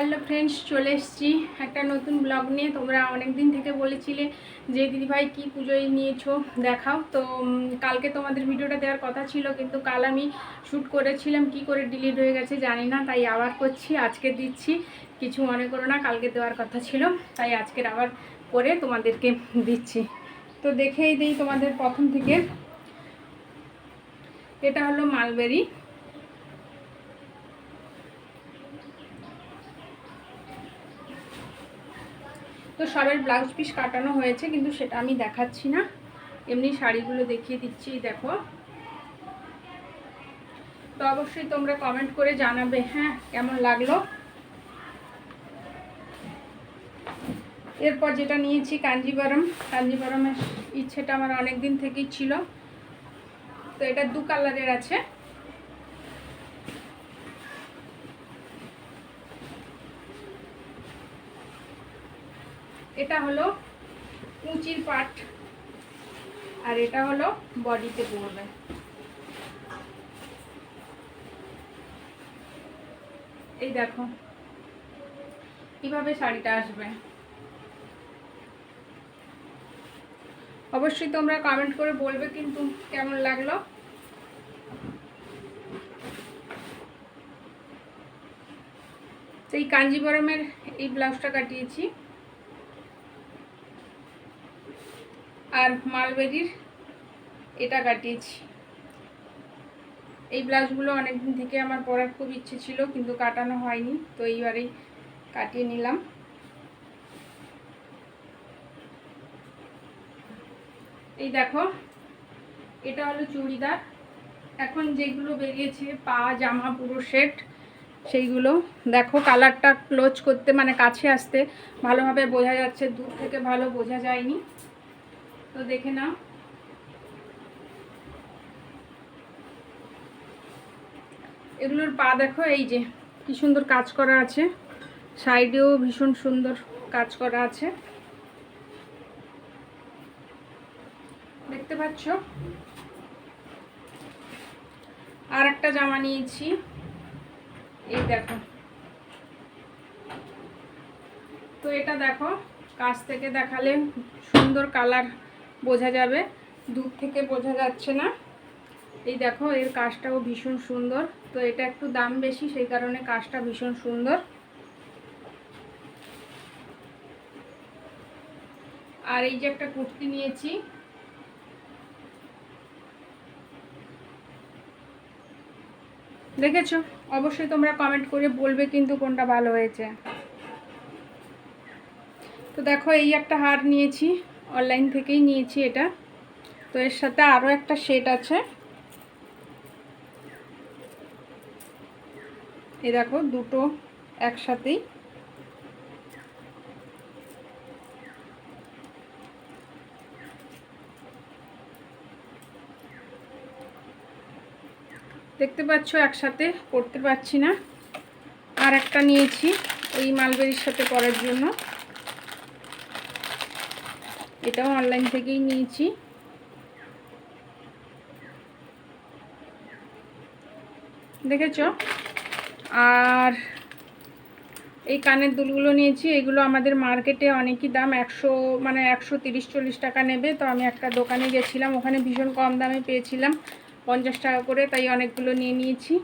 Hello friends চলে এসেছি একটা নতুন ব্লগ নিয়ে। তোমরা অনেক দিন থেকে বলেছিলে যে, দিদিভাই, কি পুজোয় নিয়েছো? দেখাও। তো কালকে তোমাদের ভিডিওটা দেওয়ার কথা ছিল, কিন্তু কাল আমি শ্যুট করেছিলাম। কি করে ডিলিট হয়ে গেছে জানি না, তাই আবার করছি, আজকে দিচ্ছি। কিছু মনে করো না, কালকে দেওয়ার কথা ছিল, তাই আজকের আবার করে তোমাদেরকে দিচ্ছি। তো, দেখেই দিই তোমাদের প্রথম থেকে। এটা হলো মালবেরি। তো সবের ব্লাউজ পিস কাটানো হয়েছে, কিন্তু সেটা আমি দেখাচ্ছি না। এমনি শাড়িগুলো দেখিয়ে দিচ্ছি, দেখো। তো অবশ্যই তোমরা কমেন্ট করে জানাবে হ্যাঁ কেমন লাগল? এরপর যেটা নিয়েছি কাঞ্জিবরম। কাঞ্জিবরমের ইচ্ছেটা আমার অনেক দিন থেকেই ছিল। তো এটা দু কালারের আছে। এটা হলো উঁচির পাট আর এটা হলো বডিতে পড়বে। এই দেখো, কীভাবে শাড়িটা আসবে? অবশ্যই তোমরা কমেন্ট করে বলবে কিন্তু কেমন লাগল? তো এই কাঞ্জিবরমের এই ব্লাউজটা কাটিয়েছি। আর মালবেরির এটা কাটিয়েছি। এই ব্লাউজগুলো অনেকদিন থেকে আমার পরার খুব ইচ্ছে ছিল, কিন্তু কাটানো হয়নি, তো এইবারেই কাটিয়ে নিলাম। এই দেখো, এটা হলো চুড়িদার। এখন যেগুলো বেরিয়েছে, পা, জামা, পুরো সেট, সেইগুলো। দেখো, কালারটা ক্লোজ করতে মানে কাছে আসতে ভালোভাবে বোঝা যাচ্ছে, দূর থেকে ভালো বোঝা যায়নি। তো দেখে নাও। এগুলোর পা দেখো, এই যে কি সুন্দর কাজ করা আছে। সাইডেও ভীষণ সুন্দর কাজ করা আছে। দেখতে পাচ্ছ? আর একটা জামা নিয়েছি। এই দেখো। তো এটা দেখো, কাছ থেকে দেখালে সুন্দর কালার বোঝা যাবে, দূর থেকে বোঝা যাচ্ছে না। এই দেখো, এর কাজটাও ভীষণ সুন্দর। তো এটা একটু দাম বেশি, সেই কারণে কাজটা ভীষণ সুন্দর। আর এই যে একটা কুর্তি নিয়েছি। দেখেছ? অবশ্যই তোমরা কমেন্ট করে বলবে কিন্তু কোনটা ভালো হয়েছে। তো দেখো, এই একটা হার নিয়েছি। অনলাইন থেকেই নিয়েছি এটা। তো এর সাথে আরও একটা সেট আছে। এ দেখো, দুটো একসাথেই। দেখতে পাচ্ছ, একসাথে পড়তে পারছি না। আর একটা নিয়েছি ওই মালবেরির সাথে পরার জন্য। এটাও অনলাইন থেকেই নিয়েছি। দেখেছ? আর এই কানের দুলগুলো নিয়েছি, এগুলো আমাদের মার্কেটে অনেকই দাম, একশো মানে একশো তিরিশ, চল্লিশ টাকা নেবে। তো আমি একটা দোকানে গেছিলাম, ওখানে ভীষণ কম দামে পেয়েছিলাম, পঞ্চাশ টাকা করে, তাই অনেকগুলো নিয়ে নিয়েছি।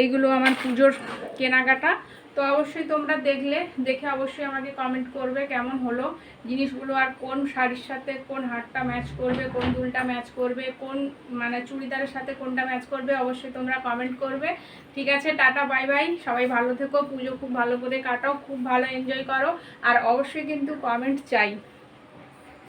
এইগুলো আমার পুজোর কেনাকাটা। তো অবশ্যই তোমরা দেখলে, দেখে অবশ্যই আমাকে কমেন্ট করবে কেমন হলো, জিনিসগুলো আর কোন শাড়ির সাথে কোন হারটা ম্যাচ করবে, কোন দুলটা ম্যাচ করবে, কোন মানে চুড়িদারের সাথে কোনটা ম্যাচ করবে, অবশ্যই তোমরা কমেন্ট করবে। ঠিক আছে, টাটা বাই বাই সবাই ভালো থেকো, পুজো খুব ভালো করে কাটাও, খুব ভালো এনজয় করো। আর অবশ্যই কিন্তু কমেন্ট চাই।